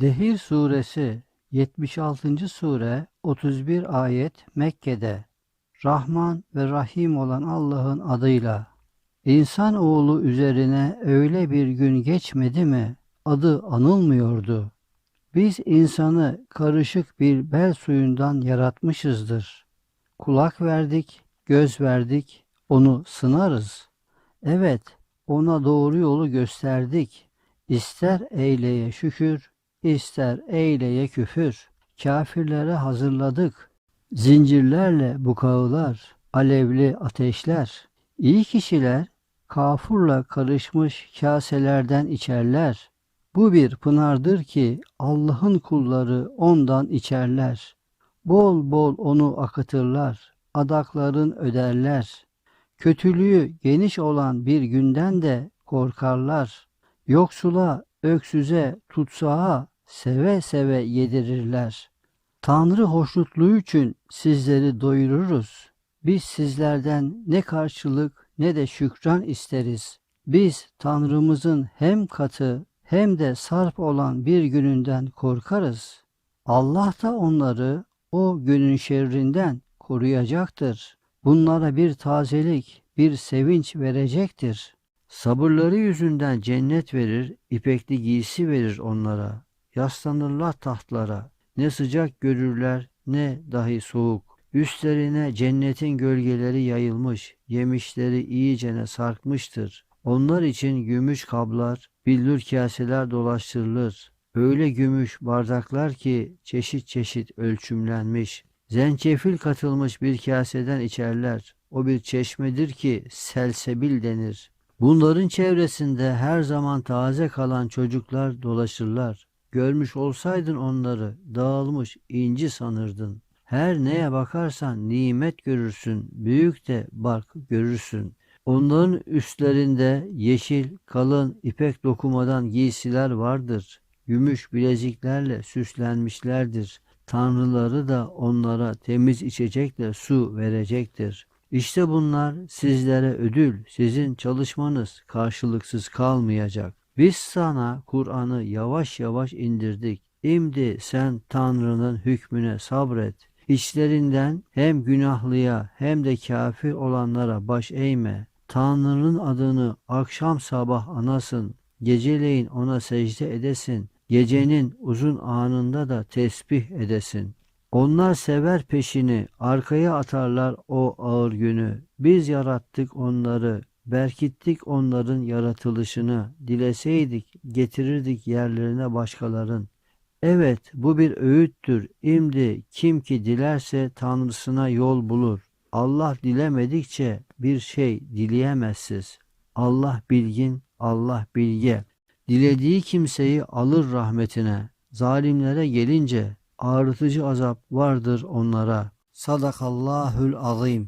Dehir suresi 76. sure 31 ayet Mekke'de Rahman ve Rahim olan Allah'ın adıyla İnsan oğlu üzerine öyle bir gün geçmedi mi adı anılmıyordu. Biz insanı karışık bir bel suyundan yaratmışızdır. Kulak verdik, göz verdik, onu sınarız. Evet, ona doğru yolu gösterdik. İster eyleye şükür, ister eyleye küfür. Kafirlere hazırladık. Zincirlerle bukağılar, alevli ateşler. İyi kişiler kafurla karışmış kaselerden içerler. Bu bir pınardır ki Allah'ın kulları ondan içerler. Bol bol onu akıtırlar, adakların öderler. Kötülüğü geniş olan bir günden de korkarlar. Yoksula, öksüze, tutsağa seve seve yedirirler. Tanrı hoşnutluğu için sizleri doyururuz. Biz sizlerden ne karşılık ne de şükran isteriz. Biz Tanrımızın hem katı hem de sarp olan bir gününden korkarız. Allah da onları o günün şerrinden koruyacaktır. Bunlara bir tazelik, bir sevinç verecektir. Sabırları yüzünden cennet verir, ipekli giysi verir onlara. Yaslanırlar tahtlara. Ne sıcak görürler ne dahi soğuk. Üstlerine cennetin gölgeleri yayılmış, yemişleri iyicene sarkmıştır. Onlar için gümüş kablar, billur kaseler dolaştırılır. Öyle gümüş bardaklar ki çeşit çeşit ölçümlenmiş. Zencefil katılmış bir kaseden içerler. O bir çeşmedir ki selsebil denir. Bunların çevresinde her zaman taze kalan çocuklar dolaşırlar. Görmüş olsaydın onları dağılmış inci sanırdın. Her neye bakarsan nimet görürsün, büyük de bark görürsün. Onların üstlerinde yeşil, kalın ipek dokumadan giysiler vardır. Gümüş bileziklerle süslenmişlerdir. Tanrıları da onlara temiz içecekle su verecektir. İşte bunlar sizlere ödül, sizin çalışmanız karşılıksız kalmayacak. Biz sana Kur'an'ı yavaş yavaş indirdik. İmdi sen Tanrı'nın hükmüne sabret. İçlerinden hem günahlıya hem de kafir olanlara baş eğme. Tanrı'nın adını akşam sabah anasın. Geceleyin ona secde edesin. Gecenin uzun anında da tesbih edesin. Onlar sever peşini, arkaya atarlar o ağır günü. Biz yarattık onları, berkittik onların yaratılışını. Dileseydik getirirdik yerlerine başkaların. Evet bu bir öğüttür. İmdi kim ki dilerse Tanrısına yol bulur. Allah dilemedikçe bir şey dileyemezsiz. Allah bilgin, Allah bilge. Dilediği kimseyi alır rahmetine. Zalimlere gelince ağrıtıcı azap vardır onlara. Sadakallahül azim.